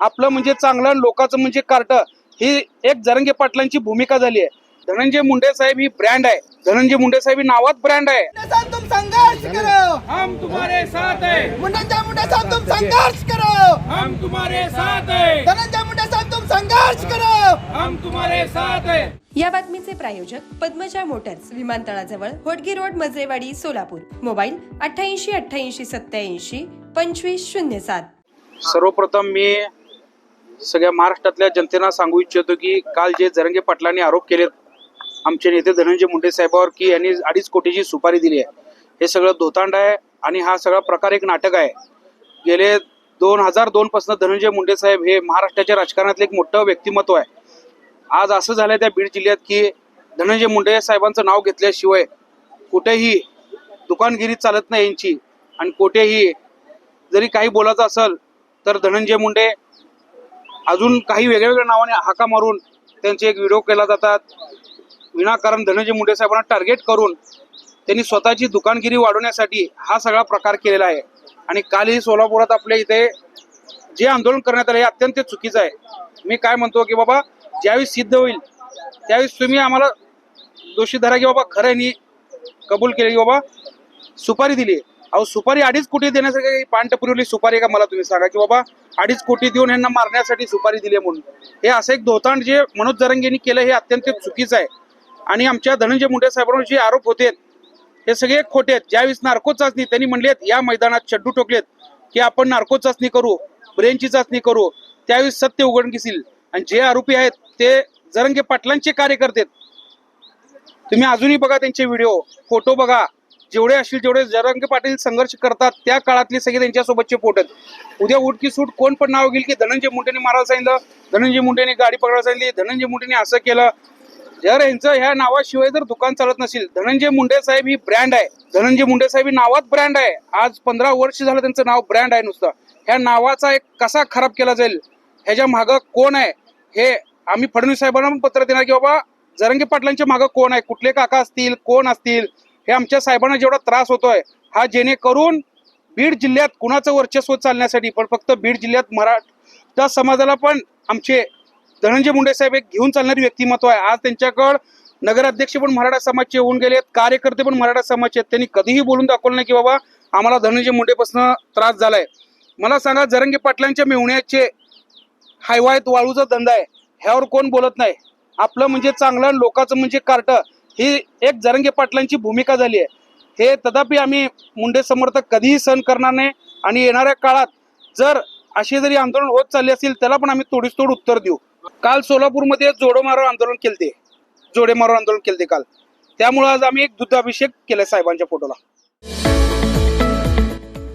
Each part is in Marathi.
आपलं म्हणजे चांगलं आणि लोकांचं म्हणजे कार्ट ही एक जरंगे पाटलांची भूमिका झाली आहे. धनंजय मुंडे साहेब ही ब्रँड आहे. धनंजय मुंडे साहेब ही नावात ब्रँड आहे. तुम संघर्ष करो. हम तुम्हारे साथ हैं. मुंडे मुंडे साहब तुम संघर्ष करो. हम तुम्हारे साथ हैं. धनंजय मुंडे साहब तुम संघर्ष करो. हम तुम्हारे साथ हैं. या बातमीचे प्रायोजक पद्मजा मोटर्स विमानतळाजवळ होटगी रोड मजरेवाडी सोलापूर. मोबाईल अठ्ठ्याऐंशी अठ्ठ्याऐंशी सत्याऐंशी पंचवीस शून्य सात. सर्वप्रथम मी सगळ्या महाराष्ट्रातल्या जनतेला सांगू इच्छितो की काल जे जरंगे पाटलांनी आरोप केलेत आमचे नेते धनंजय मुंडे साहेबावर की यांनी अडीच कोटीची सुपारी दिली आहे. हे सगळं धोतांड आहे आणि हा सगळा प्रकार एक नाटक आहे. गेले दोन हजार दोनपासून धनंजय मुंडे साहेब हे महाराष्ट्राच्या राजकारणातलं एक मोठं व्यक्तिमत्व आहे. आज असं झालं त्या बीड जिल्ह्यात की धनंजय मुंडे साहेबांचं नाव घेतल्याशिवाय कुठेही दुकानगिरी चालत नाही यांची. आणि कुठेही जरी काही बोलायचं असेल तर धनंजय मुंडे अजून काही वेगळ्या वेगळ्या नावाने हाका मारून त्यांचे एक व्हिडिओ केला जातात. विनाकारण धनंजय मुंडे साहेबांना टार्गेट करून त्यांनी स्वतःची दुकानगिरी वाढवण्यासाठी हा सगळा प्रकार केलेला आहे. आणि कालही सोलापुरात आपल्या इथे जे आंदोलन करण्यात आलं हे अत्यंत चुकीचं आहे. मी काय म्हणतो की बाबा ज्यावेळी सिद्ध होईल त्यावेळेस तुम्ही आम्हाला दोषी धरा की बाबा खरं कबूल केले की बाबा सुपारी दिली अहो सुपारी अडीच कोटी देण्यासाठी काही पान टपरीवली सुपारी का? मला तुम्ही सांगा की बाबा अडीच कोटी देऊन यांना मारण्यासाठी सुपारी दिली म्हणून. हे असं एक धोतांड जे मनोज जरंगेंनी केलं हे अत्यंत चुकीचं आहे. आणि आमच्या धनंजय मुंडे साहेबांवर जे आरोप होते हे सगळे खोटे आहेत. ज्यावेळेस नार्को चाचणी त्यांनी म्हणलेत या मैदानात चड्डू टोकलेत की आपण नार्को चाचणी करू ब्रेनची चाचणी करू त्यावेळेस सत्य उघड येईल आणि जे आरोपी आहेत ते जरंगे पाटलांचे कार्यकर्ते तुम्ही अजूनही बघा त्यांचे व्हिडिओ फोटो बघा. जेवढे असतील जेवढे जरंगे पाटील संघर्ष करतात. त्या काळातले सगळे त्यांच्यासोबतचे फोटो आहेत उद्या उडकी सूट कोण पण नाव घेईल की धनंजय मुंडेने मारायला सांगितलं धनंजय मुंडेने गाडी पकडायला सांगितली धनंजय मुंडेने असं केलं. जर यांचं ह्या नावाशिवाय जर दुकान चालत नसेल धनंजय मुंडे साहेब ही ब्रँड आहे. धनंजय मुंडे साहेब ही नावात ब्रँड आहे. आज पंधरा वर्ष झालं त्यांचं नाव ब्रँड आहे नुसतं. ह्या नावाचा एक कसा खराब केला जाईल? ह्याच्या मागं कोण आहे? हे आम्ही फडणवीस साहेबांना पत्र देणार की बाबा जरंगे पाटलांच्या मागं कोण आहे? कुठले काका असतील? कोण असतील? हे आमच्या साहेबांना जेवढा त्रास होतोय हा जेणेकरून बीड जिल्ह्यात कुणाचं वर्चस्व चालण्यासाठी पण फक्त बीड जिल्ह्यात मराठा समाजाला पण आमचे धनंजय मुंडे साहेब एक घेऊन चालणारी व्यक्तिमत्व आहे. आज त्यांच्याकडं नगराध्यक्ष पण मराठा समाजचे होऊन गेलेत कार्यकर्ते पण मराठा समाजचे आहेत. त्यांनी कधीही बोलून दाखवलं नाही की बाबा आम्हाला धनंजय मुंडेपासून त्रास झालाय. मला सांगा जरंगे पाटलांच्या मेवण्याचे हायवायत वाळूचा धंदा आहे. ह्यावर कोण बोलत नाही? आपलं म्हणजे चांगलं लोकांचं म्हणजे कार्ट. ही एक जरंगे पाटलांची भूमिका झाली आहे. हे तथापि आम्ही मुंडे समर्थक कधीही सहन करणार नाही आणि येणाऱ्या काळात जर असे जरी आंदोलन होत चालले असेल त्याला पण आम्ही तोडीस तोड उत्तर देऊ. काल सोलापूरमध्ये जोडो मारो आंदोलन केलते. जोडे मारो आंदोलन केलते काल. त्यामुळे आज आम्ही एक दुधाभिषेक केला साहेबांच्या फोटोला.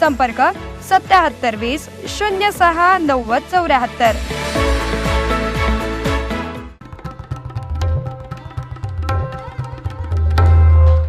संपर्क सत्याहत्तर वीस शून्य सहा नव्वद चौऱ्याहत्तर.